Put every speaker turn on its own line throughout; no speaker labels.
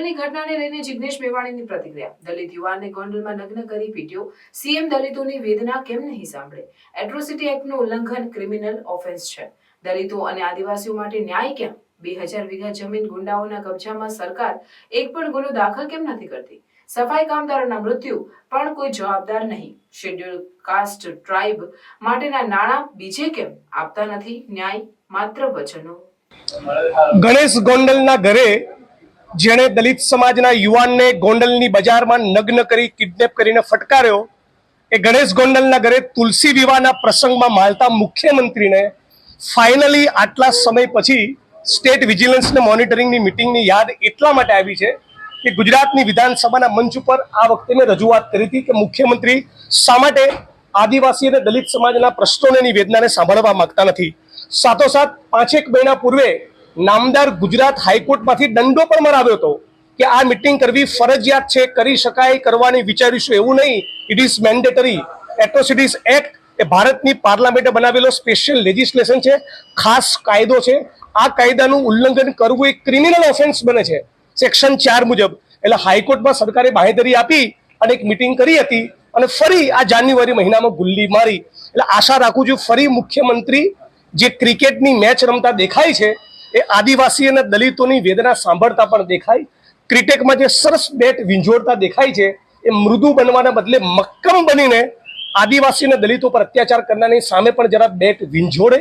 ગોંડલની ઘટનાને લઈને જિગ્નેશ મેવાણીની પ્રતિક્રિયા. દલિત યુવાનને ગોંડલમાં નગ્ન કરી પીટ્યો. સીએમ દલિતોની વેદના કેમ નહીં સાંભળે? એટ્રોસિટી એક્ટનું ઉલ્લંઘન ક્રિમિનલ ઓફેન્સ છે. દલિતો અને આદિવાસીઓ માટે ન્યાય કેમ બે હજાર વીઘા જમીન ગુંડાઓના કબજામાં સરકાર એક પણ ગુનો દાખલ કેમ નથી કરતી? સફાઈ કામદારોના મૃત્યુ પણ કોઈ જવાબદાર નહીં. શેડ્યુલ કાસ્ટ ટ્રાઇબ માટેના નાણાં બીજે કેમ આપતા નથી? ન્યાય માત્ર વચનો.
ગણેશ ગોંડલના ઘરે જેણે દલિત સમાજના યુવાનને ગોંડલની બજારમાં નગ્ન કરી, કિડનેપ કરીને ફટકાર્યો એ ગણેશ ગોંડલના ઘરે તુલસી વિવાહના પ્રસંગમાં માલતા મુખ્યમંત્રીને ફાઇનલી આટલા સમય પછી સ્ટેટ વિજિલન્સને મોનિટરિંગની મિટિંગની યાદ એટલા માટે આવી છે કે ગુજરાતની વિધાનસભાના મંચ ઉપર આ વખતે મેં રજૂઆત કરી હતી કે મુખ્યમંત્રી શા માટે આદિવાસી અને દલિત સમાજના પ્રશ્નોને વેદનાને સાંભળવા માંગતા નથી. સાથોસાથ પાંચેક મહિના પૂર્વે નામદાર ગુજરાત હાઈકોર્ટમાંથી દંડો પણ મરાવ્યો હતો કે આ મિટિંગ કરવી ફરજિયાત છે, કરી શકાય કરવાની વિચારીશું એવું નહીં. It is mandatory atrocities act એ ભારતની પાર્લામેન્ટે બનાવેલો સ્પેશિયલ લેજિસ્લેશન છે, ખાસ કાયદો છે. આ કાયદાનું ઉલ્લંઘન કરવું એ ક્રિમિનલ ઓફેન્સ બને છે. સેક્શન ચાર મુજબ. એટલે હાઈકોર્ટમાં સરકારે બાહેધરી આપી અને એક મિટિંગ કરી હતી અને ફરી આ જાન્યુઆરી મહિનામાં ગુલ્લી મારી. એટલે આશા રાખું છું ફરી મુખ્યમંત્રી જે ક્રિકેટની મેચ રમતા દેખાય છે એ આદિવાસી અને દલિતોની વેદના સાંભળતા પણ દેખાય. ક્રિકેટમાં જે સરસ બેટ વિંજોડતા દેખાય છે, એ મૃદુ બનવાના બદલે મક્કમ બનીને આદિવાસી અને દલિતો પર અત્યાચાર કરનારની સામે પણ જરા બેટ વિંજોડે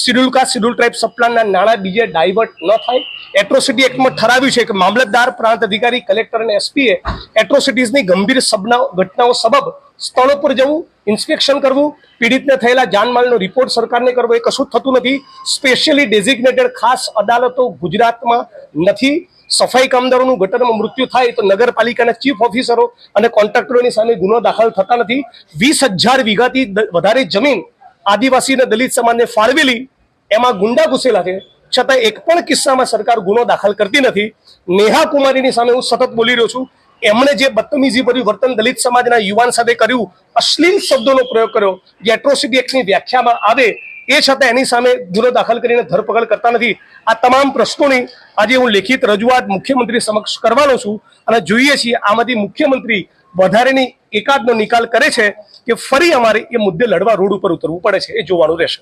શિડ્યુલ કાસ્ટ શિડ્યુલ ટ્રાઇબ સપ્લાનના નાણાં બીજે ડાયવર્ટ ન થાય. એટ્રોસિટી એક્ટમાં ઠરાવ્યું છે કે મામલતદાર, પ્રાંત અધિકારી, કલેક્ટર અને એસપીએ એટ્રોસિટીઝની ગંભીર સબના ઘટનાઓ સબબ સ્થળો પર જવું ઇન્સ્પેક્શન કરવું, પીડિતને થયેલા જાનમાલનો રિપોર્ટ સરકારને કરવો, એ કશું થતું નથી. સ્પેશિયલી ડેઝિગ્નેટેડ ખાસ અદાલતો ગુજરાતમાં નથી. સફાઈ કામદારોનું ગટરમાં મૃત્યુ થાય તો નગરપાલિકાના ચીફ ઓફિસરો અને કોન્ટ્રાક્ટરોની સામે ગુનો દાખલ થતા નથી. વીસ હજાર વીઘાથી વધારે જમીન આદિવાસી અને દલિત સમાજને ફાળવેલી એમાં ગુંડા ઘૂસેલા છે. છતાં એક પણ કિસ્સામાં સરકાર ગુનો દાખલ કરતી નથી. નેહા કુમારીની સામે હું સતત બોલી રહ્યો છું. એમણે જે બદતમીજી ભર્યું વર્તન દલિત સમાજના યુવાન સાથે કર્યું, અશ્લીલ શબ્દોનો પ્રયોગ કર્યો, જે એટ્રોસિટી એક્ટની વ્યાખ્યામાં આવે, એ છતાં એની સામે ગુનો દાખલ કરીને ધરપકડ કરતા નથી. આ તમામ પ્રશ્નોની આજે હું લેખિત રજૂઆત મુખ્યમંત્રી સમક્ષ કરવાનો છું. અને જોઈએ છીએ આમાંથી મુખ્યમંત્રી વધારેની એકાદનો નિકાલ કરે છે કે ફરી અમારે એ મુદ્દે લડવા રોડ ઉપર ઉતરવું પડે છે, એ જોવાનું રહેશે.